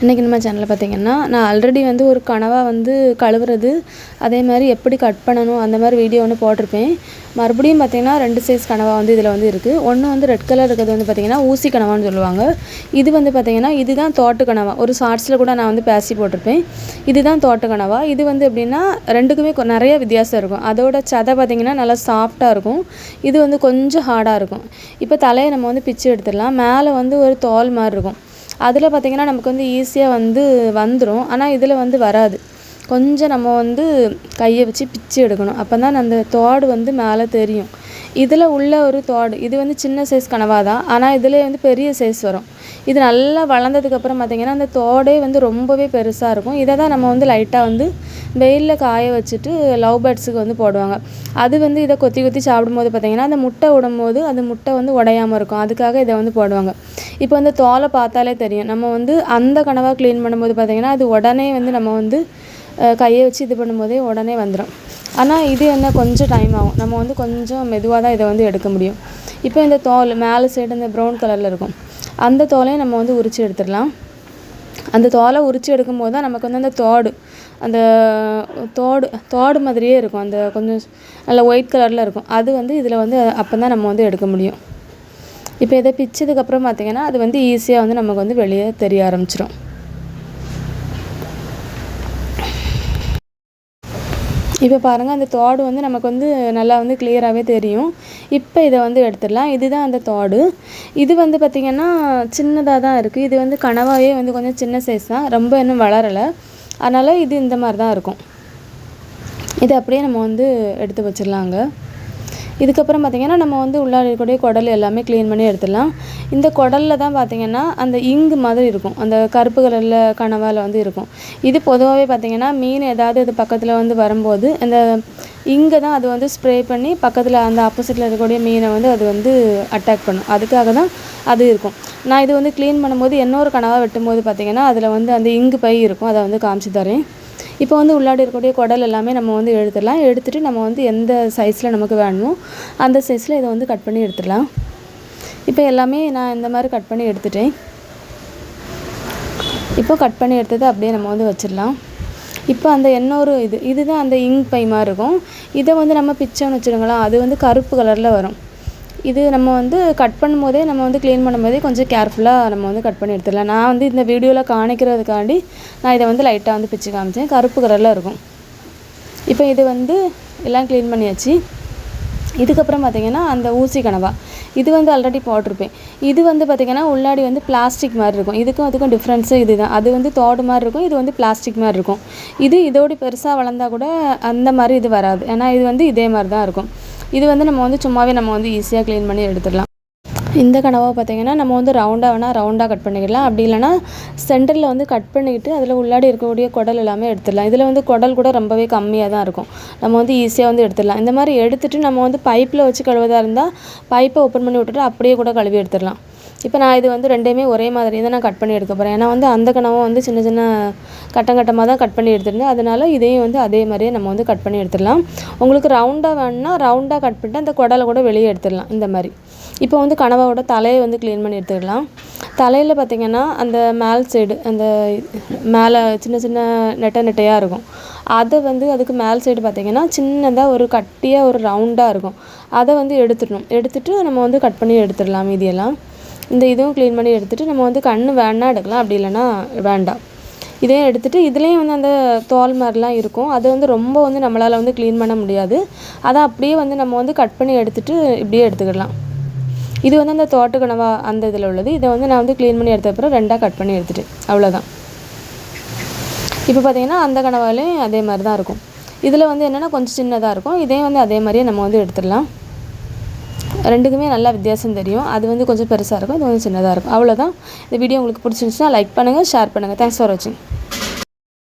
இன்றைக்கி நம்ம சேனலில் பார்த்தீங்கன்னா நான் ஆல்ரெடி வந்து ஒரு கனவாக வந்து கழுவுறது அதே மாதிரி எப்படி கட் பண்ணணும் அந்த மாதிரி வீடியோ ஒன்று போட்டிருப்பேன். மறுபடியும் பார்த்திங்கன்னா ரெண்டு சைஸ் கனவா வந்து இதில் வந்து இருக்குது ஒன்று வந்து ரெட் கலர் இருக்கிறது வந்து பார்த்திங்கன்னா ஊசி கனவான்னு சொல்லுவாங்க. இது வந்து பார்த்திங்கன்னா இதுதான் தோட்டு கனவா. ஒரு ஷார்ட்ஸில் கூட நான் வந்து பேசி போட்டிருப்பேன். இதுதான் தோட்டு கனவா. இது வந்து எப்படின்னா ரெண்டுக்குமே கொ- நிறைய வித்தியாசம் இருக்கும். அதோட சதை பார்த்திங்கன்னா நல்லா சாஃப்டாக இருக்கும். இது வந்து கொஞ்சம் ஹார்டாக இருக்கும். இப்போ தலையை நம்ம வந்து பிச்சு எடுத்துடலாம். மேலே வந்து ஒரு தோல் மாதிரி இருக்கும். அதில் பார்த்திங்கன்னா நமக்கு வந்து ஈஸியாக வந்து வந்துடும் ஆனால் இதில் வந்து வராது. கொஞ்சம் நம்ம வந்து கையை வச்சு பிச்சு எடுக்கணும். அப்போ தான் அந்த தோடு வந்து மேலே தெரியும். இதில் உள்ள ஒரு தோடு இது வந்து சின்ன சைஸ் கனவா தான். ஆனால் இதில் வந்து பெரிய சைஸ் வரும். இது நல்லா வளர்ந்ததுக்கப்புறம் பார்த்திங்கன்னா அந்த தோடே வந்து ரொம்பவே பெருசாக இருக்கும். இதை தான் நம்ம வந்து லைட்டாக வந்து வெயிலில் காய வச்சுட்டு லவ் பேர்ட்ஸுக்கு வந்து போடுவாங்க. அது வந்து இதை கொத்தி கொத்தி சாப்பிடும்போது பார்த்திங்கன்னா அந்த முட்டை விடும்போது அந்த முட்டை வந்து உடையாமல் இருக்கும். அதுக்காக இதை வந்து போடுவாங்க. இப்போ அந்த தோலை பார்த்தாலே தெரியும். நம்ம வந்து அந்த கனவாக க்ளீன் பண்ணும்போது பார்த்திங்கன்னா அது உடனே வந்து நம்ம வந்து கையை வச்சு இது பண்ணும்போதே உடனே வந்துடும் ஆனால் இது என்ன கொஞ்சம் டைம் ஆகும். நம்ம வந்து கொஞ்சம் மெதுவாக தான் இதை வந்து எடுக்க முடியும். இப்போ இந்த தோல் மேலே சைடு இந்த ப்ரௌன் கலரில் இருக்கும். அந்த தோலையும் நம்ம வந்து உரித்து எடுத்துடலாம். அந்த தோலை உரித்து எடுக்கும்போது தான் நமக்கு வந்து அந்த தோடு அந்த தோடு தோடு மாதிரியே இருக்கும். அந்த கொஞ்சம் நல்ல ஒயிட் கலரில் இருக்கும். அது வந்து இதில் வந்து அப்போ தான் நம்ம வந்து எடுக்க முடியும். இப்போ இதை பிச்சதுக்கப்புறம் பார்த்திங்கன்னா அது வந்து ஈஸியாக வந்து நமக்கு வந்து வெளியே தெரிய ஆரம்பிச்சிடும் இப்போ பாருங்கள் அந்த தோடு வந்து நமக்கு வந்து நல்லா வந்து கிளியராகவே தெரியும். இப்போ இதை வந்து எடுத்துடலாம். இதுதான் அந்த தோடு. இது வந்து பார்த்திங்கன்னா சின்னதாக தான் இருக்குது இது வந்து கனவாவே வந்து கொஞ்சம் சின்ன சைஸ் தான். ரொம்ப இன்னும் வளரலை. அதனால் இது இந்த மாதிரி தான் இருக்கும். இது அப்படியே நம்ம வந்து எடுத்து வச்சிடலாங்க. இதுக்கப்புறம் பார்த்திங்கன்னா நம்ம வந்து உள்ளார இருக்கக்கூடிய குடல் எல்லாமே க்ளீன் பண்ணி எடுத்துடலாம். இந்த குடலில் தான் பார்த்திங்கன்னா அந்த இங்கு மாதிரி இருக்கும். அந்த கருப்பு கலரில் கனவால் வந்து இருக்கும். இது பொதுவாகவே பார்த்திங்கன்னா மீன் ஏதாவது இது பக்கத்தில் வந்து வரும்போது அந்த இங்கே தான் அது வந்து ஸ்ப்ரே பண்ணி பக்கத்தில் அந்த ஆப்போசிட்டில் இருக்கக்கூடிய மீனை வந்து அது வந்து அட்டாக் பண்ணும். அதுக்காக தான் அது இருக்கும். நான் இது வந்து க்ளீன் பண்ணும்போது இன்னொரு கனவாக வெட்டும்போது பார்த்திங்கன்னா அதில் வந்து அந்த இங்கு பை இருக்கும். அதை வந்து காமிச்சு தரேன். இப்போ வந்து உள்ளாடி இருக்கக்கூடிய குடல் எல்லாமே நம்ம வந்து எடுத்துடலாம். எடுத்துட்டு நம்ம வந்து எந்த சைஸில் நமக்கு வேணுமோ அந்த சைஸில் இதை வந்து கட் பண்ணி எடுத்துடலாம். இப்போ எல்லாமே நான் இந்த மாதிரி கட் பண்ணி எடுத்துட்டேன். இப்போ கட் பண்ணி எடுத்தது அப்படியே நம்ம வந்து வச்சிடலாம். இப்போ அந்த இன்னொரு இது இதுதான் அந்த இங்க் பை மாதிரி இருக்கும். இதை வந்து நம்ம பிச்சோன்னு வச்சுருங்களா அது வந்து கருப்பு கலரில் வரும். இது நம்ம வந்து கட் பண்ணும்போதே நம்ம வந்து க்ளீன் பண்ணும்போதே கொஞ்சம் கேர்ஃபுல்லாக நம்ம வந்து கட் பண்ணி எடுத்துடலாம். நான் வந்து இந்த வீடியோவில் காணிக்கிறதுக்காண்டி நான் இதை வந்து லைட்டாக வந்து பிச்சு காமிச்சேன். கருப்பு கலரில் இருக்கும். இப்போ இது வந்து எல்லாம் க்ளீன் பண்ணியாச்சு. இதுக்கப்புறம் பார்த்திங்கன்னா அந்த ஊசி கனவா. இது வந்து ஆல்ரெடி போட்டிருப்பேன். இது வந்து பார்த்திங்கன்னா உள்ளாடி வந்து பிளாஸ்டிக் மாதிரி இருக்கும். இதுக்கும் அதுக்கும் டிஃப்ரென்ஸு இதுதான். அது வந்து தோடு மாதிரி இருக்கும். இது வந்து பிளாஸ்டிக் மாதிரி இருக்கும். இது இதோடு பெருசாக வளர்ந்தா கூட அந்த மாதிரி இது வராது. ஏன்னா இது வந்து இதே மாதிரி தான் இருக்கும். இது வந்து நம்ம வந்து சும்மாவே நம்ம வந்து ஈஸியாக க்ளீன் பண்ணி எடுத்துடலாம். இந்த கனவா பார்த்தீங்கன்னா நம்ம வந்து ரவுண்டாக வேணால் ரவுண்டாக கட் பண்ணிக்கலாம். அப்படி இல்லைன்னா சென்டரில் வந்து கட் பண்ணிக்கிட்டு அதில் உள்ளாடி இருக்கக்கூடிய குடல் எல்லாமே எடுத்துடலாம். இதில் வந்து குடல் கூட ரொம்பவே கம்மியாக தான் இருக்கும். நம்ம வந்து ஈஸியாக வந்து எடுத்துடலாம். இந்த மாதிரி எடுத்துகிட்டு நம்ம வந்து பைப்பில் வச்சு கழுவதாக இருந்தால் பைப்பை ஓப்பன் பண்ணி விட்டுட்டு அப்படியே கூட கழுவி எடுத்துடலாம். இப்போ நான் இது வந்து ரெண்டையுமே ஒரே மாதிரி தான் நான் கட் பண்ணி எடுக்க போகிறேன் ஏன்னா வந்து அந்த கனவும் வந்து சின்ன சின்ன கட்டம் கட்டமாக தான் கட் பண்ணி எடுத்துருந்தேன். அதனால இதையும் வந்து அதே மாதிரியே நம்ம வந்து கட் பண்ணி எடுத்துடலாம். உங்களுக்கு ரவுண்டாக வேணும்னா ரவுண்டாக கட் பண்ணிட்டு அந்த குடலை கூட வெளியே எடுத்துடலாம். இந்த மாதிரி. இப்போ வந்து கனவாவோட தலையை வந்து க்ளீன் பண்ணி எடுத்துக்கலாம். தலையில் பார்த்திங்கன்னா அந்த மேல் சைடு அந்த மேலே சின்ன சின்ன நெட்டை நெட்டையாக இருக்கும். அதை வந்து அதுக்கு மேல் சைடு பார்த்திங்கன்னா சின்னதாக ஒரு கட்டியாக ஒரு ரவுண்டாக இருக்கும். அதை வந்து எடுத்துடணும். எடுத்துட்டு நம்ம வந்து கட் பண்ணி எடுத்துடலாம் மீதியெல்லாம். இந்த இதுவும் க்ளீன் பண்ணி எடுத்துகிட்டு நம்ம வந்து கண் வேணா எடுக்கலாம். அப்படி இல்லைன்னா வேண்டாம். இதையும் எடுத்துகிட்டு இதுலேயும் வந்து அந்த தோல் மாதிரிலாம் இருக்கும். அது வந்து ரொம்ப வந்து நம்மளால் வந்து க்ளீன் பண்ண முடியாது. அதை அப்படியே வந்து நம்ம வந்து கட் பண்ணி எடுத்துகிட்டு இப்படியே எடுத்துக்கிடலாம். இது வந்து அந்த தோட்ட கனவா அந்த இதில் உள்ளது. இதை வந்து நான் வந்து க்ளீன் பண்ணி எடுத்த அப்புறம் ரெண்டாக கட் பண்ணி எடுத்துகிட்டு அவ்வளோதான் இப்போ பார்த்தீங்கன்னா அந்த கனவாலையும் அதே மாதிரி தான் இருக்கும். இதில் வந்து என்னென்னா கொஞ்சம் சின்னதாக இருக்கும். இதையும் வந்து அதே மாதிரியே நம்ம வந்து எடுத்துடலாம். ரெண்டுக்குமே நல்லா வித்தியாசம் தெரியும். அது வந்து கொஞ்சம் பெருசாக இருக்கும் இது வந்து சின்னதாக இருக்கும். அவ்வளோதான் இந்த வீடியோ உங்களுக்கு பிடிச்சிருந்துச்சுன்னா லைக் பண்ணுங்கள் ஷேர் பண்ணுங்கள் தேங்க்ஸ் ஃபார் வாட்சிங்